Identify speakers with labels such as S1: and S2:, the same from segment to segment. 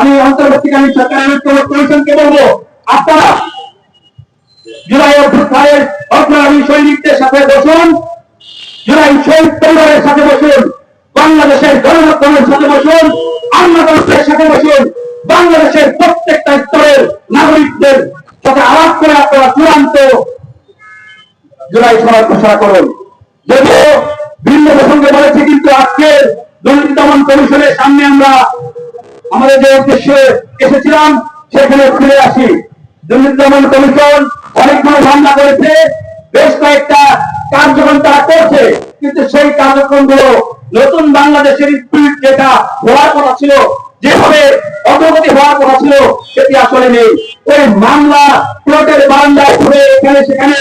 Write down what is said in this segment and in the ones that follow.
S1: আমি অন্তর্বর্তীকালীন সরকারের কমিশনকে বলব, আপনারা জুলাই অভ্যুত্থানের অগ্রগামী সৈনিকদের সাথে বসুন, জুলাই শহীদ পরিবারের সাথে বসুন, বাংলাদেশের গণমাধ্যমের সাথে বসুন আন্দোলনের সাথে বসুন, বাংলাদেশের প্রত্যেকটা স্তরের নাগরিকদের সাথে আলাপ করে আপনারা চূড়ান্ত জুলাই ঘোষণা করুন। যদিও ভিন্ন প্রসঙ্গে বলেছে, কিন্তু আজকে দুর্নীতি দমন কমিশনের সামনে আমরা আমাদের যে উদ্দেশ্যে এসেছিলাম, সেখানে ফিরে আসি। দুর্নীতি দমন কমিশন অনেকগুলো মামলা করেছে, বেশ কয়েকটা কার্যক্রম তারা করছে, কিন্তু সেই কার্যক্রমগুলো নতুন বাংলাদেশের যেটা হওয়ার কথা ছিল, যেভাবে অগ্রগতি হওয়ার কথা ছিল, সেটি আসলে নেই। ওই মামলা কোর্টের বারান্দায় ঘুরে এখানে সেখানে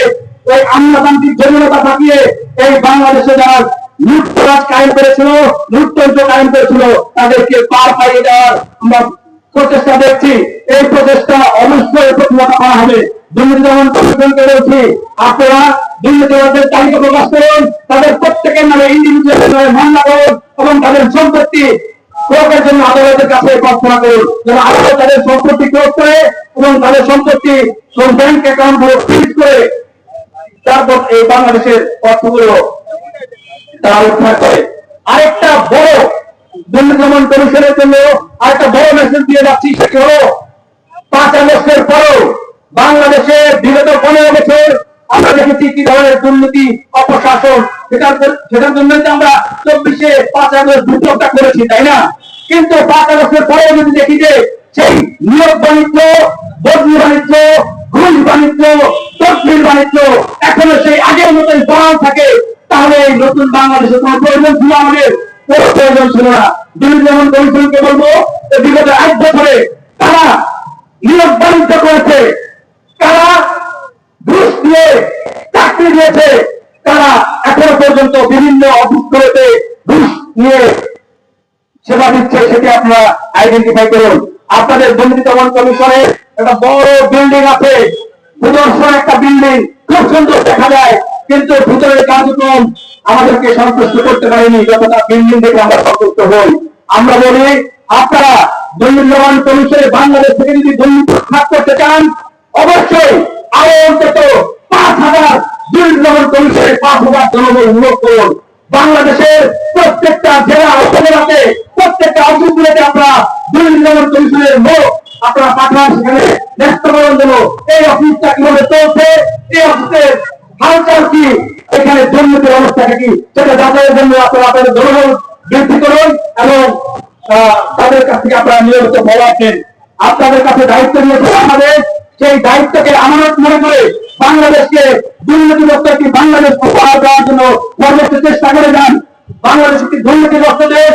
S1: ওই আমলাতান্ত্রিক জটিলতা থাকিয়ে এই বাংলাদেশে যারা লুটতরাজ কায়েম করেছিল লুটতন্ত্র কায়েম করেছিল। তাদেরকে পার পাইয়ে দেওয়ার আমরা প্রচেষ্টা দেখছি। এই প্রচেষ্টা অবশ্যই প্রতিহত করা হবে। দুর্নীতি দমন কমিশনকে বলছি আপনারা দুর্নীতিবাদের তালিকা তাদের সম্পত্তি আদালতের কাছে প্রার্থনা করুন। যেন আদালত তাদের সম্পত্তি ক্রোক করে এবং তাদের সম্পত্তি ব্যাংক অ্যাকাউন্ট করে তারপর এই বাংলাদেশের অর্থগুলো তারা উদ্ধার করে। আরেকটা বড় দুর্নীতি দমন কমিশনের জন্য আরেকটা বড় মেসেজ দিয়ে যাচ্ছি, সেটি হলো, পাঁচ আগস্টের পরও বাংলাদেশে বিগত পনেরো বছর আমরা দেখেছি কি ধরনের দুর্নীতি, অপশাসন, সেটার সেটার জন্য আমরা চব্বিশে পাঁচ আগস্ট বিপ্লবটা করেছি, তাই না? কিন্তু পাঁচ আগস্টের পরেও যদি দেখি যে সেই নিয়োগ বাণিজ্য, বদলি বাণিজ্য, ঘুষ বাণিজ্য তসবির বাণিজ্য এখনও সেই আগের মতোই বহাল থাকে তাহলে এই নতুন বাংলাদেশে কোনো প্রয়োজন ছিল আমাদের? কোনো প্রয়োজন ছিল না। দুর্নীতি দমন কমিশনকে বলব বিগত এক বছরে তারা নিয়োগ বাণিজ্য করেছে। তারা ঘুষ দিয়ে চাকরি দিয়েছে। তারা এখনও পর্যন্ত বিভিন্ন অফিসগুলোতে ঘুষ নিয়ে। সেবা দিচ্ছে, সেটি আপনারা আইডেন্টিফাই করুন। আপনাদের দুর্নীতি দমন কমিশনের একটা বড় বিল্ডিং আছে। সুদর্শন একটা বিল্ডিং খুব সুন্দর দেখা যায়। কিন্তু ভিতরের কার্যক্রম আমাদেরকে সন্তুষ্ট করতে পারেনি যতটা বিল্ডিং দেখে আমরা সন্তুষ্ট হই। আমরা বলি, আপনারা দমন কমিশনে বাংলাদেশ থেকে যদি দুর্নীতি উৎখাত করতে চান, অবশ্যই আরও অন্তত পাঁচ হাজার দমন কমিশনে পাঁচ হাজার জনবল নিয়োগ করুন। বাংলাদেশের প্রত্যেকটা জেলা উপজেলাতে, প্রত্যেকটা অঞ্চলগুলোতে আমরা দমন কমিশনের লোক আপনারা পাঠান, সেখানে ন্যস্ত করার জন্য এই অফিসটা কীভাবে চলছে এই অফিসের হালচাল কি এখানে দুর্নীতির অবস্থাটা কি সেটা যাচাইয়ের জন্য আপনারা আপনাদের জনগণ বৃদ্ধি করুন এবং তাদের কাছ থেকে আপনারা নিয়মিত ফলো আছেন আপনাদের কাছে দায়িত্ব নিয়ে বাংলাদেশ সেই দায়িত্বকে আমানত মনে করে বাংলাদেশকে দুর্নীতিগ্রস্ত একটি বাংলাদেশ উপহার দেওয়ার জন্য সর্বোচ্চ চেষ্টা করে যান। বাংলাদেশ একটি দুর্নীতিগ্রস্ত দেশ।